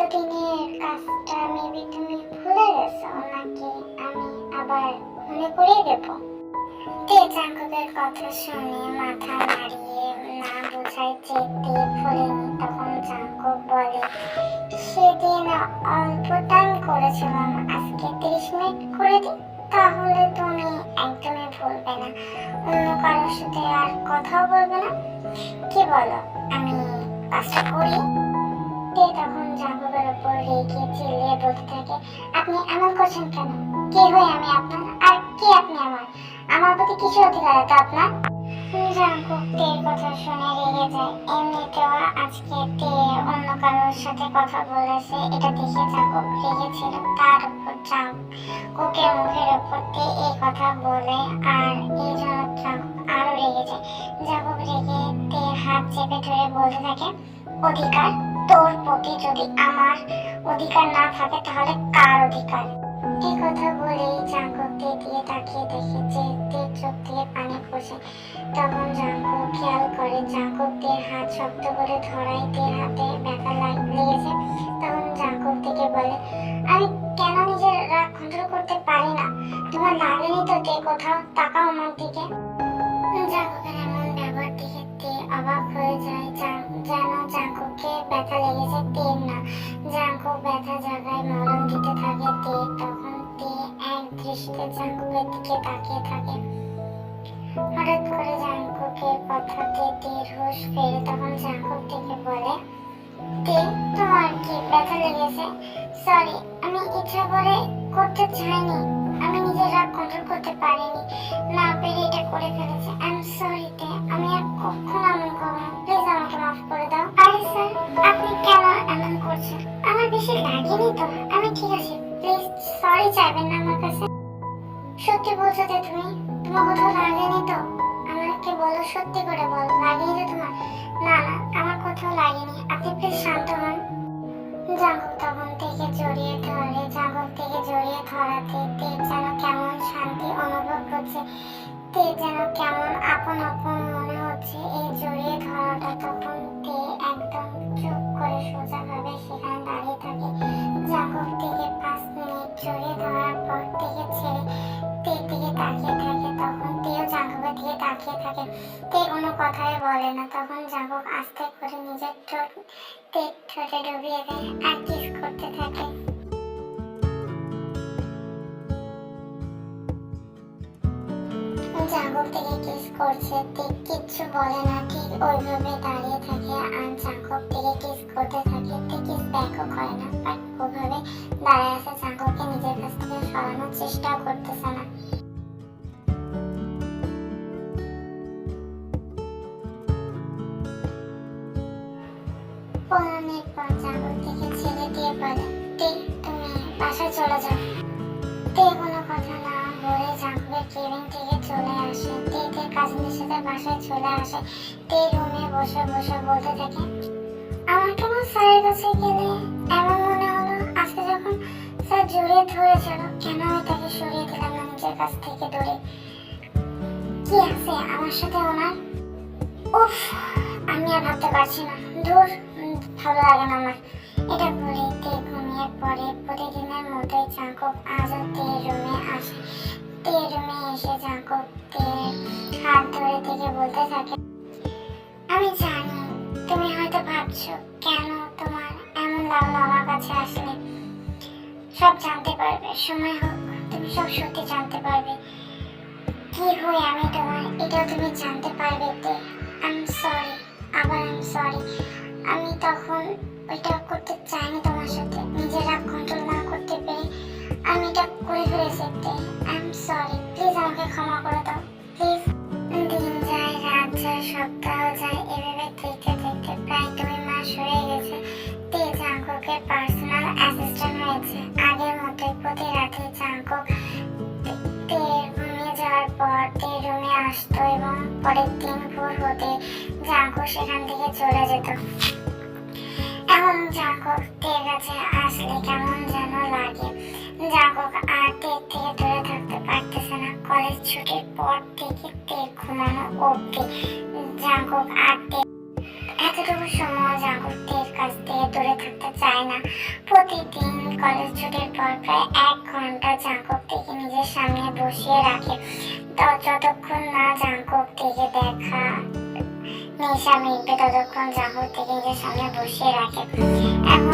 এতদিনের কাজটা মেবি তুমি ভুলে গেছো, নাকি আমি আবার মনে করিয়ে দেবো? তে জাঙ্কুকের কথা শুনে মাথা নাড়িয়ে না বোঝায় যে তে ভুলেনি, তখন জাঙ্কুক বলে, সেদিন অল্প টাইম করেছিলাম, আজকে তিরিশ মিনিট করে দিই, তাহলে তুমি একদমই ভুলবে না, অন্য কারোর সাথে আর কথাও বলবে না। কি বলো, আমি কাজটা করি বলতে থাকে, আপনি এমন করছেন কেন? কে হই আমি আপনার? আর কে আপনি আমার? আমার প্রতি কিছু অধিকার আছে আপনার? কথা শুনে আজকে অন্য সাথে কথা বলেছে, এটা তার উপর মুখের বলে, আর হাত চেপে থাকে, অধিকার তোর প্রতি যদি আমার অধিকার না থাকে, তাহলে কার অধিকার? এই কথা বলেই জাঙ্গককে দিয়ে তাকিয়ে দেখে যে তীর চোখ দিয়ে পানি পড়ছে। তখন জাঙ্গক খেয়াল করে জাঙ্গকদের হাত শক্ত করে ধরাই দিয়ে হাতে। নিজের কন্ট্রোল করতে পারিনি। না পেরে এটা করে ফেলেছে। আই এম সরি তে। আমি আর কখনো এমন করব না। প্লিজ আমাকে মাফ করে দাও। আরে স্যার আপনি কেন এমন করছেন? আমার বেশি লাগেনি তো। আমি ঠিক আছি। প্লিজ সরি চাইবেন না আমার কাছে। সত্যি বলছো যে তুমি? তোমার কোথাও লাগেনি তো? আমাকে বলো, সত্যি করে বলো। লাগেনি তো তোমার? না না, আমার কোথাও লাগেনি। আপনি বলে না, তখন জাগক আস্তে করে নিজের ঠোঁট ঠোঁটে ডুবিয়ে দেয় আর কিস করতে থাকে। থেকে কিস করছে তে কিচ্ছু বলে না, ঠিক ওইভাবে দাঁড়িয়ে থাকে। আর জাগক থেকে কিস করতে থাকে তে কিস ব্যাকও করে না বাট ওভাবে দাঁড়ায় আছে জাগককে নিজের কাছ থেকে সরানোর চেষ্টাও করতেছে না। পনেরো পর জাগর থেকে ছেড়ে দিয়ে বলে তে তুমি বাসায় চলে যাও তে কোনো কথা না বলে জাগরের কেবিন থেকে চলে আসে তে তে কাজিনের সাথে বাসায় চলে আসে তে রুমে বসে বসে বলতে থাকে আমার কেন স্যারের কাছে গেলে এমন মনে হলো আজকে যখন স্যার জড়িয়ে ধরেছিল কেন আমি তাকে সরিয়ে দিলাম না নিজের কাছ থেকে দূরে কি আছে? আমার সাথে ওনার? উফ, আমি আর ভাবতে পারছি না। দূর ভালো লাগে না আমার। এটা বলে তে ঘুমিয়ে পড়ে। প্রতিদিনের মতোই চাঙ্কক আজও তে রুমে আসে। তে রুমে এসে চাঙ্কক তে হাত ধরে থেকে বলতে থাকে, আমি জানি, তুমি হয়তো ভাবছ, কেন তোমার এমন লাগল আমার কাছে আসলে? সব জানতে পারবে, সময় হোক, তুমি সব সত্যি জানতে পারবে। কি হই আমি তোমার, এটাও তুমি জানতে পারবে তে। আই এম সরি আবার আই এম সরি আমি তখন ওইটা করতে চাইনি তোমার সাথে। নিজের কন্ট্রোল না করতে পেরে আমি এটা করে ফেলেছি আই এম সরি প্লিজ আমাকে ক্ষমা করে দাও। প্লিজ দিন যায়, রাত যায়, সপ্তাহ যায়, এভাবে দেখতে দেখতে প্রায় দুই মাস হয়ে গেছে। তে জাঙ্কুকের পার্সোনাল অ্যাসিস্ট্যান্ট হয়েছে। আগের মতোই প্রতি রাতে ঘুমিয়ে যাওয়ার পর তে রুমে আসতো এবং পরের দিন ভোর হতে জাঙ্কুক সেখান থেকে চলে যেত। এখন জাকব কাছে আসলে কেমন যেন লাগে। জাকব আর তের থেকে দূরে থাকতে পারতেছে না। কলেজ ছুটির পর থেকে তের ঘুমানো অবধি জাকব আর তের এতটুকু সময় জাকব কাছ থেকে দূরে থাকতে চায় না। প্রতিদিন কলেজ ছুটির পর প্রায় এক ঘণ্টা জাকব থেকে নিজের সামনে বসিয়ে রাখে। তো যতক্ষণ না জাকব থেকে দেখা মেয়ে স্বামী ততক্ষণ রাহুল থেকে নিজের সামনে বসিয়ে রাখে। এখন